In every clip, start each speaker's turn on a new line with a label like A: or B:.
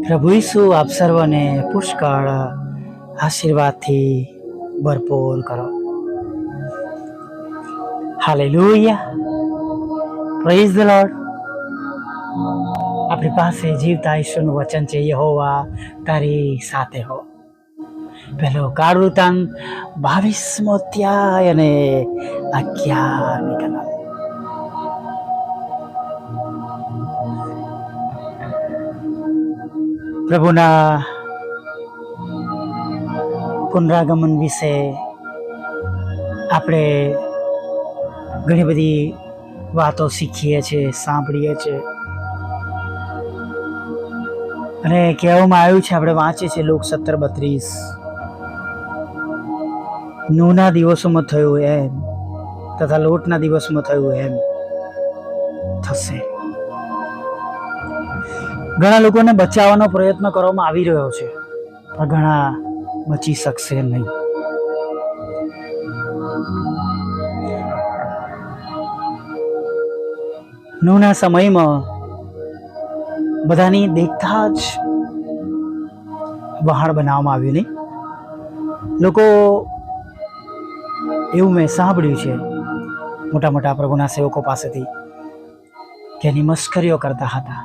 A: પ્રભુ ઈસુ આપ સર્વને પુષ્કળ આશીર્વાદથી ભરપૂર કરો. હાલેલુયા. પ્રેઝ ધ લોર્ડ આપણી પાસે જીવતા ઈશ્વરનું વચન છે, યહોવા તારી સાથે હો. પહેલો કાળુતાંગ બાવીસમો અધ્યાય અને અગિયારમી કલમ પ્રભુના પુનરાગમન વિશે આપણે ઘણી બધી વાતો શીખીએ છીએ, સાંભળીએ છીએ. અને કહેવામાં આવ્યું છે, આપણે વાંચીએ છીએ લોક સત્તર બત્રીસ. નૂના દિવસોમાં થયું એમ તથા લોટના દિવસમાં થયું એમ થશે. ઘણા લોકોને બચાવવાનો પ્રયત્ન કરવામાં આવી રહ્યો છે, પણ ઘણા બચી શકશે નહીં. નૂના સમયમાં બધાની દેખતા જ વહાણ બનાવવામાં આવ્યું નહીં. લોકો એવું મેં સાંભળ્યું છે, મોટા મોટા પ્રભુના સેવકો પાસેથી કે એની મશ્કરીઓ કરતા હતા.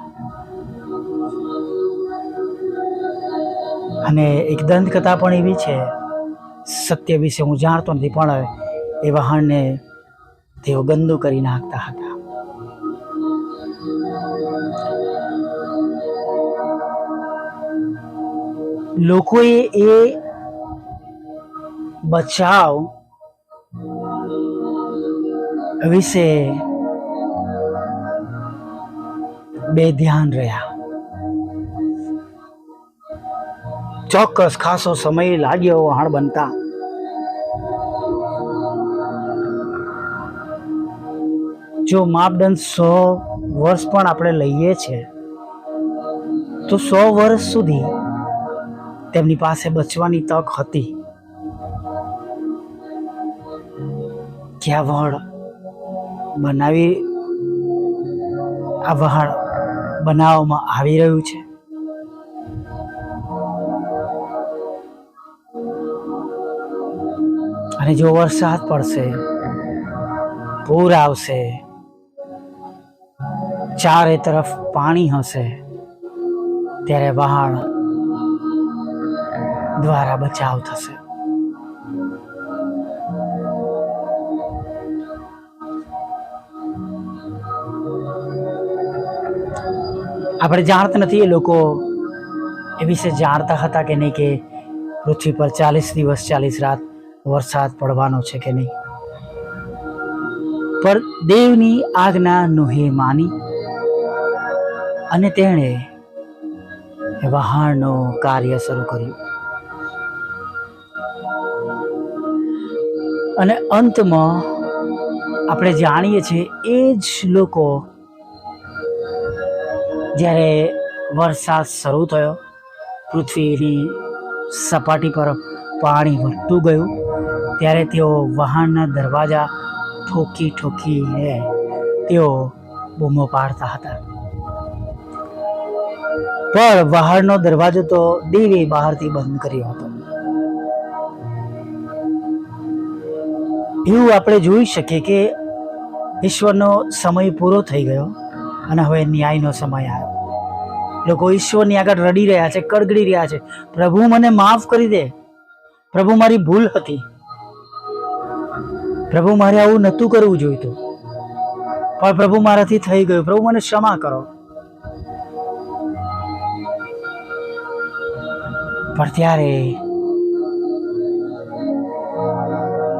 A: અને એક દંતકથા પણ એવી છે, સત્ય વિશે હું જાણતો નથી, પણ એ વહાણને તેઓ ગંદુ કરી નાખતા હતા. લોકોએ એ બચાવ વિશે બે ધ્યાન રહ્યા. ચોક્કસ ખાસો સમય લાગ્યો વહાણ બનતા. જો માપદંડ સો વર્ષ પણ આપણે લઈએ છે, તો સો વર્ષ સુધી તેમની પાસે બચવાની તક હતી. કે આ વહાણ બનાવી, આ વહાણ બનાવવામાં આવી રહ્યું છે? અને જો વરસાદ પડશે, પૂર આવશે, ચારે તરફ પાણી હશે, ત્યારે વહાણ દ્વારા બચાવ થશે. આપણે જાણતા નથી એ લોકો એ વિશે જાણતા હતા કે નહીં કે પૃથ્વી પર ચાલીસ દિવસ, ચાલીસ રાત વરસાદ પડવાનો છે કે નહીં? પર દેવની આજ્ઞા નુહે માની અને તેણે વહાણનું કાર્ય શરૂ કર્યું. અને અંતમાં આપણે જાણીએ છીએ એ જ લોકો જ્યારે વરસાદ શરૂ થયો, પૃથ્વીની સપાટી પર પાણી વધતું ગયું. ત્યારે તેઓ વાહનના દરવાજા ઠોકી ઠોકીને તેઓ બૂમો પાડતા હતા. પણ વાહનનો દરવાજો તો દેવે બહારથી બંધ કર્યો હતો. એવું આપણે જોઈ શકીએ કે ઈશ્વરનો સમય પૂરો થઈ ગયો અને હવે ન્યાયનો સમય આવ્યો. લોકો ઈશ્વરની આગળ રડી રહ્યા છે કડગડી રહ્યા છે. પ્રભુ મને માફ કરી દે. પ્રભુ મારી ભૂલ હતી. પ્રભુ મારે આવું નહોતું કરવું જોઈતું. પણ પ્રભુ મારાથી થઈ ગયું. પ્રભુ મને ક્ષમા કરો. પણ ત્યારે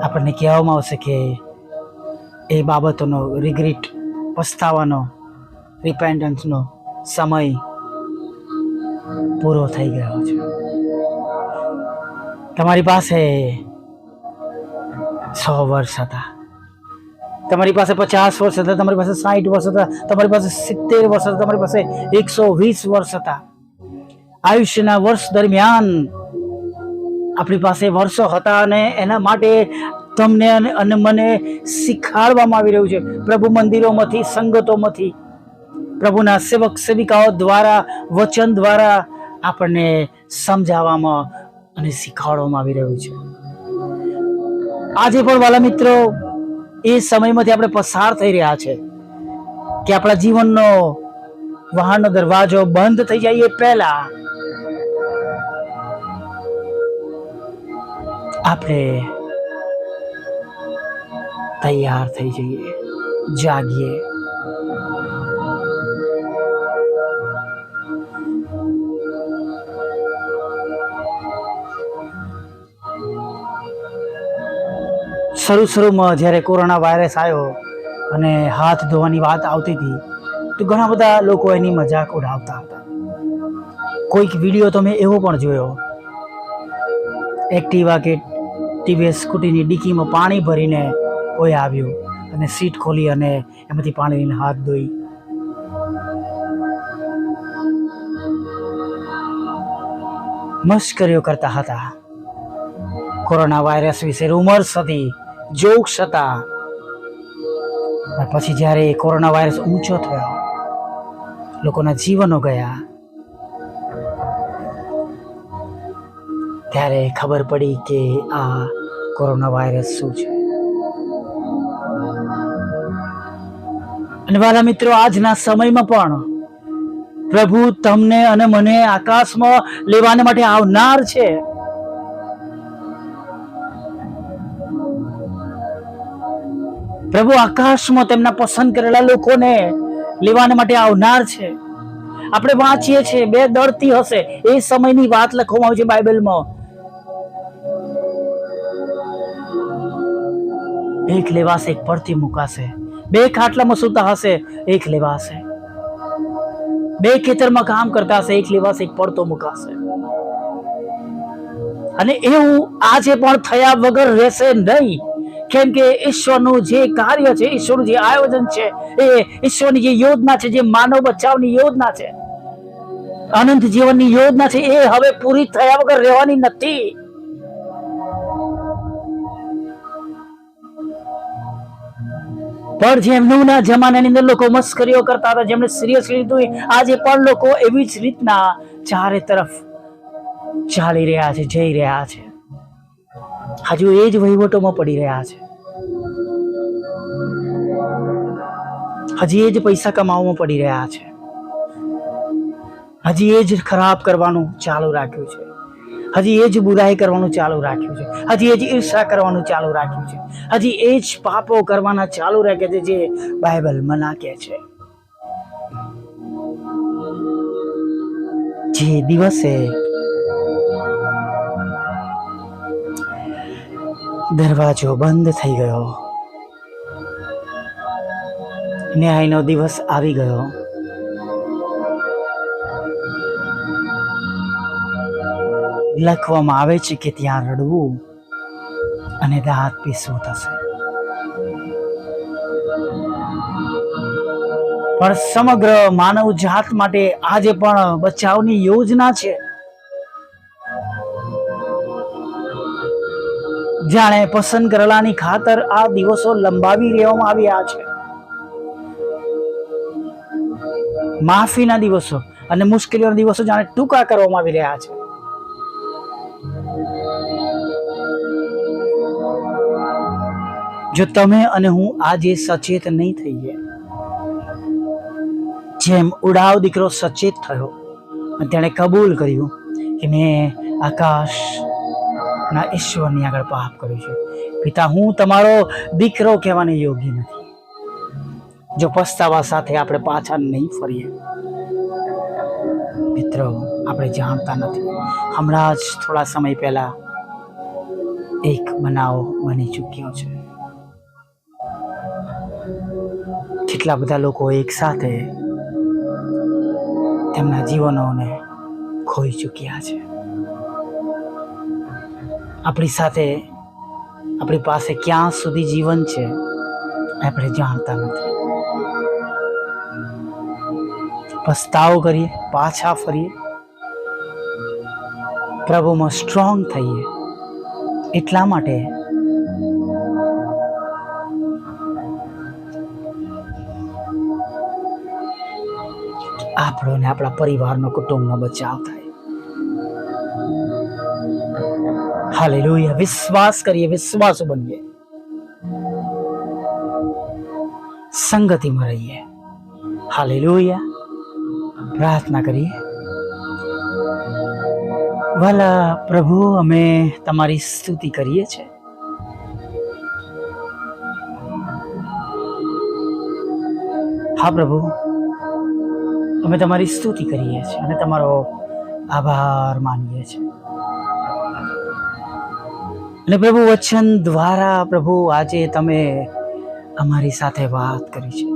A: આપણને કહેવામાં આવશે કે એ બાબતોનો રિગ્રીટ પસ્તાવાનો રિપેન્ડન્સનો સમય પૂરો થઈ ગયો છે. તમારી પાસે સો વર્ષ હતા. તમારી પાસે પચાસ વર્ષ હતા, તમારી પાસે સાઠ વર્ષ હતા, તમારી પાસે સિત્તેર વર્ષ હતા, તમારી પાસે એકસો વીસ વર્ષ હતા. આયુષ્યના વર્ષ દરમિયાન આપણી પાસે વર્ષો હતા અને એના માટે તમને અને મને શીખાડવામાં આવી રહ્યું છે. પ્રભુ મંદિરોમાંથી, સંગતોમાંથી, પ્રભુના સેવક સેવિકાઓ દ્વારા, વચન દ્વારા આપણને સમજાવવામાં અને શીખવાડવામાં આવી રહ્યું છે. આજે પણ વાલા મિત્રો, એ સમયમાંથી આપણે પસાર થઈ રહ્યા છે કે આપણા જીવનનો વાહનનો દરવાજો બંધ થઈ જાય એ પહેલા આપણે તૈયાર થઈ જઈએ, જાગીએ. શરૂ શરૂમાં જ્યારે કોરોના વાયરસ આવ્યો અને હાથ ધોવાની વાત આવતી હતી, તો ઘણા બધા લોકો એની મજાક ઉડાવતા હતા. કોઈક વીડિયો તો મેં એવો પણ જોયો. એક્ટિવા કે ટીવીએસ સ્કૂટીની ડીકીમાં પાણી ભરીને કોઈ આવ્યું અને સીટ ખોલી અને એમાંથી પાણીને હાથ ધોઈ. મશ્કરીઓ કરતા હતા. કોરોના વાયરસ વિશે રૂમર્સ હતી જોક્સ હતા. પછી જ્યારે કોરોના વાયરસ ઊંચો થયો, લોકોના જીવનો ગયા, ત્યારે ખબર પડી કે આ કોરોના વાયરસ શું છે. અને વાલા મિત્રો, આજના સમયમાં પણ પ્રભુ તમને અને મને આકાશમાં લેવાને માટે આવનાર છે. પ્રભુ, આકાશમાં તેમના પસંદ કરેલા લોકોને લેવાને માટે આવનાર છે. આપણે વાંચીએ છીએ, બે દળતી હશે. એ સમયની વાત લખવામાં આવી છે બાઇબલમાં. એક લેવાશે એક પડતી મુકાશે. બે ખાટલામાં સૂતા હશે, એક લેવાશે. બે ખેતરમાં કામ કરતા હશે, એક લેવાશે એક પડતો મુકાશે. અને એવું આજે પણ થયા વગર રહેશે નહીં. કેમ કે ઈશ્વરનું જે કાર્ય છે, ઈશ્વરનું જે આયોજન છે, એ ઈશ્વરની જે યોજના છે, જે માનવ બચાવની યોજના છે. અનંત જીવનની યોજના છે, એ હવે પૂરી થયા વગર રહેવાની નથી. પણ જેમના જમાનાની અંદર લોકો મસ્કરીઓ કરતા હતા, જેમણે સિરિયસ લીધું, આજે પણ લોકો એવી જ રીતના ચારે તરફ ચાલી રહ્યા છે, જઈ રહ્યા છે. હજુ એ જ વહીવટોમાં પડી રહ્યા છે. હજી એ જ પૈસા કમાવામાં પડી રહ્યા છે. હજી એ જ ખરાબ કરવાનું ચાલુ રાખ્યું છે. હજી એ જ બુરાઈ કરવાનું ચાલુ રાખ્યું છે. હજી એ જ ઈર્ષા કરવાનું ચાલુ રાખ્યું છે. હજી એ જ પાપો કરવાના ચાલુ રાખે છે જે બાઇબલ મના કે છે. જે દિવસે દરવાજો બંધ થઈ ગયો. ન્યાયનો દિવસ આવી ગયો. લખવામાં આવે છે કે ત્યાં રડવું અને દાંત પીસવું થશે. પણ સમગ્ર માનવ જાત માટે આજે પણ બચાવની યોજના છે. જાણે પસંદ કરેલાની ખાતર આ દિવસો લંબાવી લેવામાં આવ્યા છે. માફીના દિવસો અને મુશ્કેલીઓના દિવસો જાણે ટૂંકા કરવામાં આવી રહ્યા છે. જો તમે અને હું આજે સચેત નહીં થઈએ, જેમ ઉડાવ દીકરો સચેત થયો અને તેણે કબૂલ કર્યું કે મેં આકાશ ના, ઈશ્વરની આગળ પાપ કર્યું છે. પિતા, હું તમારો દીકરો કહેવાને યોગ્ય નથી. જો પસ્તાવા સાથે આપણે પાછા નહીં ફરીએ, મિત્રો, આપણે જાણતા નથી. હમણાં જ થોડા સમય પહેલા એક બનાવ બની ચૂક્યો છે. કેટલા બધા લોકો એક સાથે તેમના જીવનોને ખોઈ ચૂક્યા છે. આપણી સાથે આપણી પાસે ક્યાં સુધી જીવન છે આપણે જાણતા નથી. પસ્તાવો કરીએ, પાછા ફરીએ. પ્રભુમાં સ્ટ્રોંગ થઈએ. એટલા માટે આપણો ને આપણા પરિવારનો કુટુંબનો બચાવ થાય. હાલેલુયા. વિશ્વાસ કરીએ, વિશ્વાસો બનીએ. સંગતિમાં રહીએ. હાલેલુયા. પ્રાર્થના કરીએ. વાલા પ્રભુ, અમે તમારી સ્તુતિ કરીએ છીએ. હા પ્રભુ, અમે તમારી સ્તુતિ કરીએ છીએ અને તમારો આભાર માનીએ છીએ. અને પ્રભુ વચન દ્વારા પ્રભુ આજે તમે અમારી સાથે વાત કરી છે.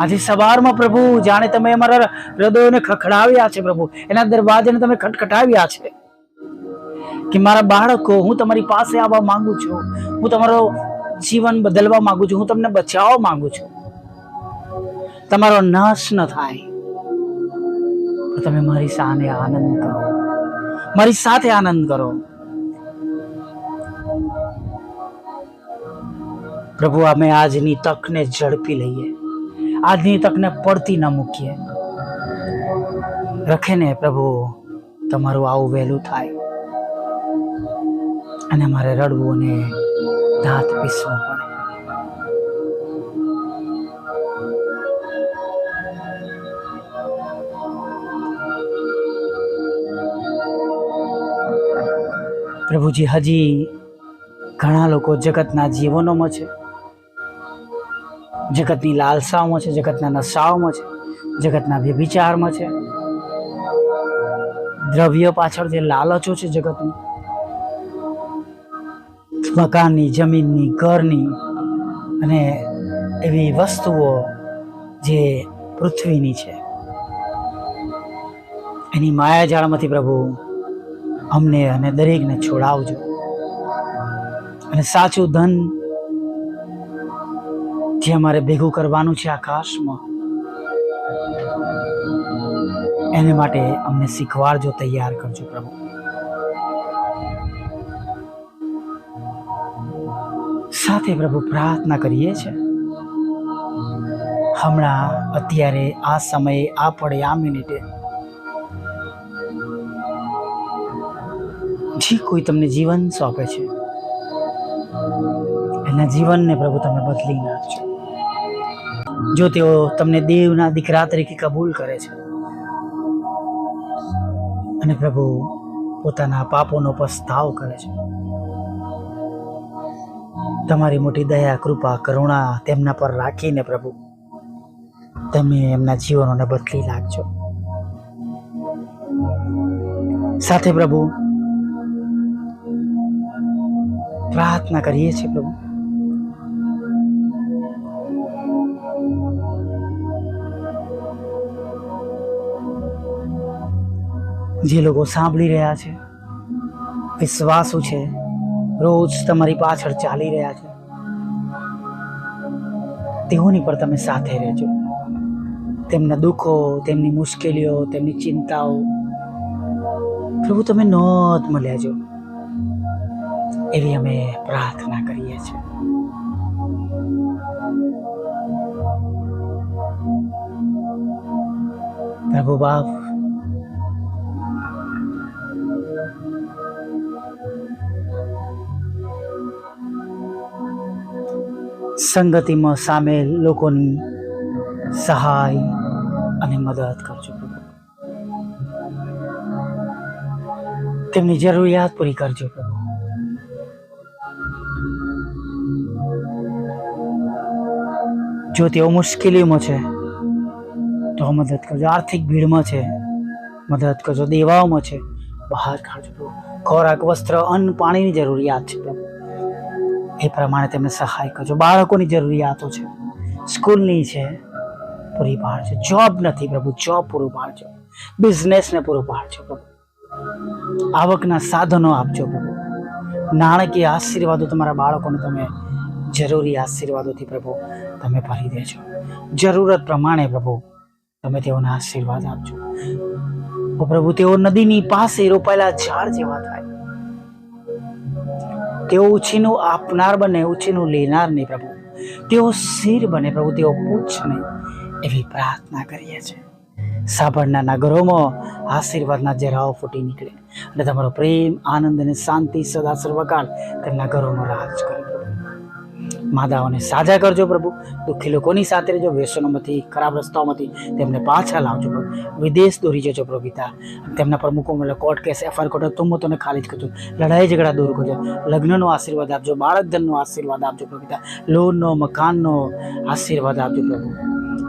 A: આજે સવારમાં પ્રભુ જાણે તમે અમારા હૃદયોને ખખડાવ્યા છે પ્રભુ. એના દરવાજાને તમે ખટખટાવ્યા છે. કે મારા બાળકો, હું તમારી પાસે આવવા માંગુ છું. હું તમારો જીવન બદલવા માંગુ છું. હું તમને બચાવવા માંગુ છું. તમારો નાશ ન થાય. તમે મારી સામે આનંદ કરો. મારી સાથે આનંદ કરો. પ્રભુ, અમે આજની તકને ઝડપી લઈએ. આજની તકને પડતી ન મૂકીએ. રખે ને પ્રભુ, તમારું આવું વહેલું થાય. અને મારે રડવું અને દાંત પીસવું પડે. પ્રભુજી, હજી ઘણા લોકો જગતના જીવનોમાં છે. જગતની લાલસાઓમાં છે, જગતના નશાઓમાં છે, જગતના વ્યભિચારમાં છે. દ્રવ્ય પાછળ જે લાલચો છે જગતની, મકાનની, જમીનની, ઘરની અને એવી વસ્તુઓ જે પૃથ્વીની છે. એની માયાજાળમાંથી પ્રભુ, અમને અને દરેકને છોડાવજો. અને સાચું ધન જે અમારે ભેગું કરવાનું છે આકાશમાં, એને માટે અમને શીખવાડજો, તૈયાર કરજો પ્રભુ. સાથે પ્રભુ પ્રાર્થના કરીએ છે. હમણાં અત્યારે આ સમયે આ પડે, આ મિનિટે. જે કોઈ તમને જીવન સોંપે છે, એના જીવનને પ્રભુ તમે બદલી નાખજો. જો તેઓ તમને દેવના દીકરા તરીકે કબૂલ કરે છે. અને પ્રભુ પોતાના પાપોનો પસ્તાવ કરે છે. તમારી મોટી દયા, કૃપા, કરુણા તેમના પર રાખીને પ્રભુ, તમે એમના જીવનોને બદલી નાખજો. સાથે પ્રભુ, પ્રાર્થના કરીએ છીએ પ્રભુ. જે લોકો સાંભળી રહ્યા છે. વિશ્વાસુ છે. રોજ તમારી પાછળ ચાલી રહ્યા છે. તેઓની પર તમે સાથે રહેજો. તેમના દુઃખો, તેમની મુશ્કેલીઓ, તેમની ચિંતાઓ, પ્રભુ તમે નોંધમાં લેજો. એવી અમે પ્રાર્થના કરીએ છીએ. પ્રભુ બાપ સંગતિમાં સામેલ લોકોની સહાય અને મદદ કરજો. તેમની જરૂરિયાત પૂરી કરજો. જો તેઓ મુશ્કેલીઓમાં છે, તો મદદ કરજો. આર્થિક ભીડમાં છે, મદદ કરજો. દેવાઓમાં છે, બહાર કાઢજો. ખોરાક, વસ્ત્ર, અન્ન, પાણીની જરૂરિયાત છે. પ્રભુ એ પ્રમાણે તેમને સહાય કરજો. બાળકોની જરૂરિયાતો છે. સ્કૂલની છે, પૂરી પાડજો. જોબ નથી પ્રભુ જોબ પૂરું પાડજો. બિઝનેસને પૂરું પાડજો પ્રભુ. આવકના સાધનો આપજો પ્રભુ. નાણાકીય આશીર્વાદો તમારા બાળકોને તમે જરૂરી આશીર્વાદોથી પ્રભુ તમે ભરી દેજો. જરૂરત પ્રમાણે પ્રભુ તમે તેઓને આશીર્વાદ આપજો. પ્રભુ તેઓ નદીની પાસે રોપાયેલા ઝાડ જેવા થાય. તેઓ ઉછીનું આપનાર બને, ઉછીનું લેનાર નહીં પ્રભુ. તેઓ શિર બને પ્રભુ, તેઓ પૂછ નહીં. એવી પ્રાર્થના કરીએ છીએ. સાંભળનારના ઘરોમાં આશીર્વાદના જરાઓ ફૂટી નીકળે અને તમારો પ્રેમ, આનંદ અને શાંતિ સદા સર્વકાળ તેમના ઘરોમાં રાજ કરે. માદાઓને સાજા કરજો પ્રભુ. દુઃખી લોકોની સાથે રહેજો, વ્યસનોમાંથી, ખરાબ રસ્તાઓમાંથી તેમને પાછા લાવજો પ્રભુ. વિદેશ દોરી જજો પ્રભુ પિતા. તેમના પ્રમુખો એટલે કોર્ટ કેસ, એફઆઈઆર કોર્ટ તુમ તને ખાલી જ કરજો લડાઈ ઝઘડા દૂર કરજો. લગ્નનો આશીર્વાદ આપજો બાળક ધનનો આશીર્વાદ આપજો પ્રભુ પિતા. લોનનો, મકાનનો આશીર્વાદ આપજો પ્રભુ.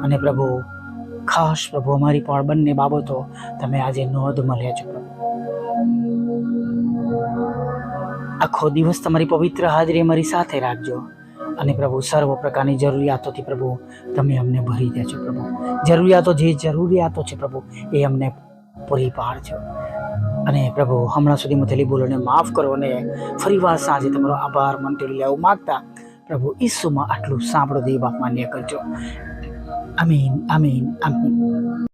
A: અને પ્રભુ, ખાસ પ્રભુ, અમારી પણ બંને બાબતો તમે આજે નોંધ મળ્યા છો પ્રભુ. આખો દિવસ તમારી પવિત્ર હાજરી અમારી સાથે રાખજો. અને પ્રભુ, સર્વ પ્રકારની જરૂરિયાતોથી પ્રભુ, તમે અમને ભરી દેજો પ્રભુ. જરૂરિયાતો જે જરૂરિયાતો છે પ્રભુ, એ અમને પૂરી પાડજો. અને પ્રભુ, હમણાં સુધીમાં થયેલી ભૂલોને માફ કરો અને ફરી વાર સાંજે તમારો આભાર મંત્રી લેવું માગતા પ્રભુ ઈસુમાં આટલું સાંભળો, દેવ માન્ય કરજો. અમીન અમીન અમીન